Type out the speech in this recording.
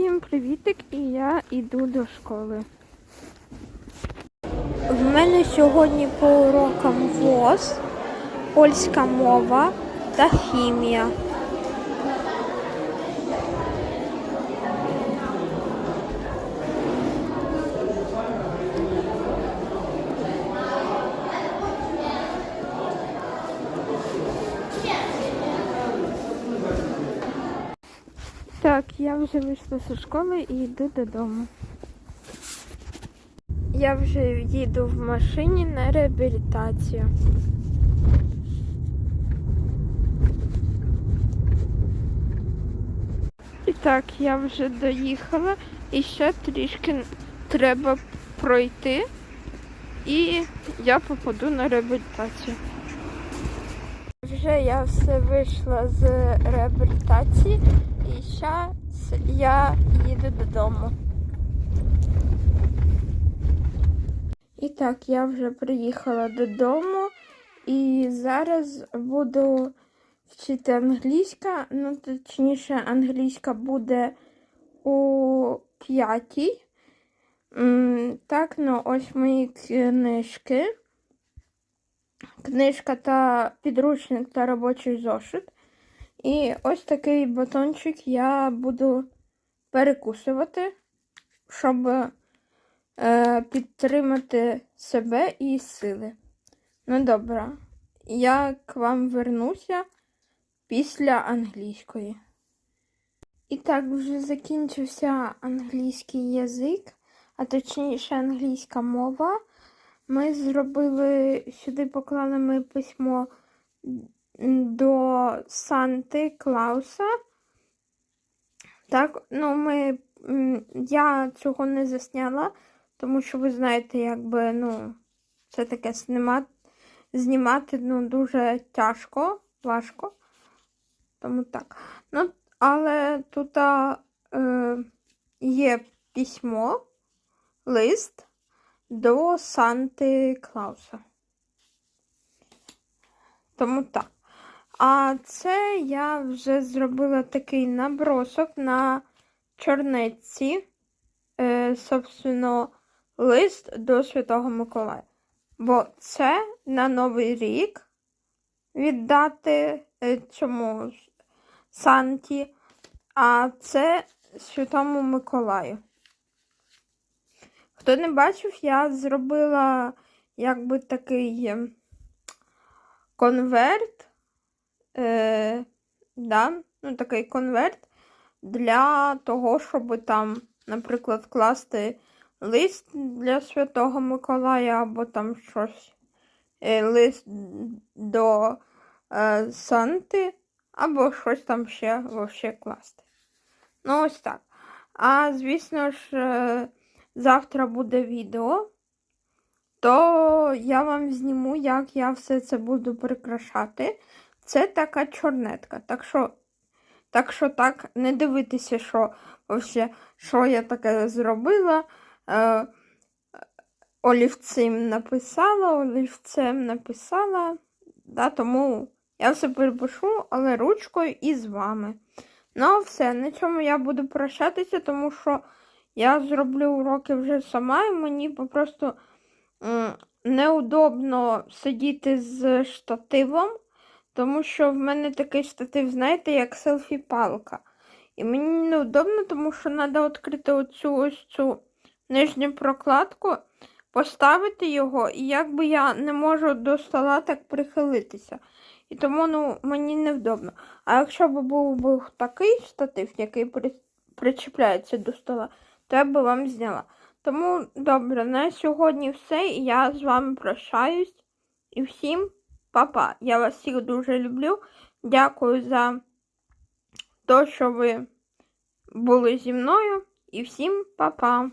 Всім привітик і я йду до школи. В мене сьогодні по урокам ВОЗ, польська мова та хімія. Так, я вже вийшла зі школи і йду додому. Я вже їду в машині на реабілітацію. І так, я вже доїхала і ще трішки треба пройти, і я попаду на реабілітацію. Вже я все вийшла з реабілітації і зараз я їду додому. І так, я вже приїхала додому і зараз буду вчити англійська. Ну, точніше, англійська буде у п'ятій. Так, ну ось мої книжки. Книжка та підручник та робочий зошит. І ось такий батончик я буду перекусувати, щоб е, підтримати себе і сили. Ну добре, я к вам вернуся після англійської. І так, вже закінчився англійський язик, а точніше англійська мова. Ми зробили сюди поклали ми письмо до Санти Клауса. Так, ну ми я цього не засняла, тому що ви знаєте, якби, ну, це таке знімати, знімати ну, дуже тяжко, важко. Тому так. Ну, але тут е, є письмо, лист до Санти Клауса. Тому так. А це я вже зробила такий набросок на чорнеці, е, собственно, лист до Святого Миколая. Бо це на Новий рік віддати е, цьому Санті, а це Святому Миколаю. Хто не бачив, я зробила якби такий е, конверт. Е, да, ну, такий конверт для того, щоб там, наприклад, класти лист для Святого Миколая або там щось, е, лист до е, Санти, або щось там ще вообще класти. Ну, ось так. А звісно ж, е, завтра буде відео, то я вам зніму, як я все це буду прикрашати. Це така чорнетка. Так що так, що так не дивитися, що вообще, що я таке зробила. Е, олівцем написала, олівцем написала. Да, Тому я все перепишу, але ручкою і з вами. Ну, все, на цьому я буду прощатися, тому що я зроблю уроки вже сама, і мені просто неудобно сидіти з штативом. Тому що в мене такий штатив, знаєте, як селфі-палка. І мені неудобно, тому що треба відкрити оцю ось цю нижню прокладку, поставити його, і якби я не можу до стола так прихилитися. І тому ну, мені невдобно. А якщо б був був такий штатив, який при... причіпляється до стола, то я би вам зняла. Тому добре, на сьогодні все. Я з вами прощаюсь. І всім. Папа, я вас всіх дуже люблю. Дякую за те, що ви були зі мною. І всім па-па.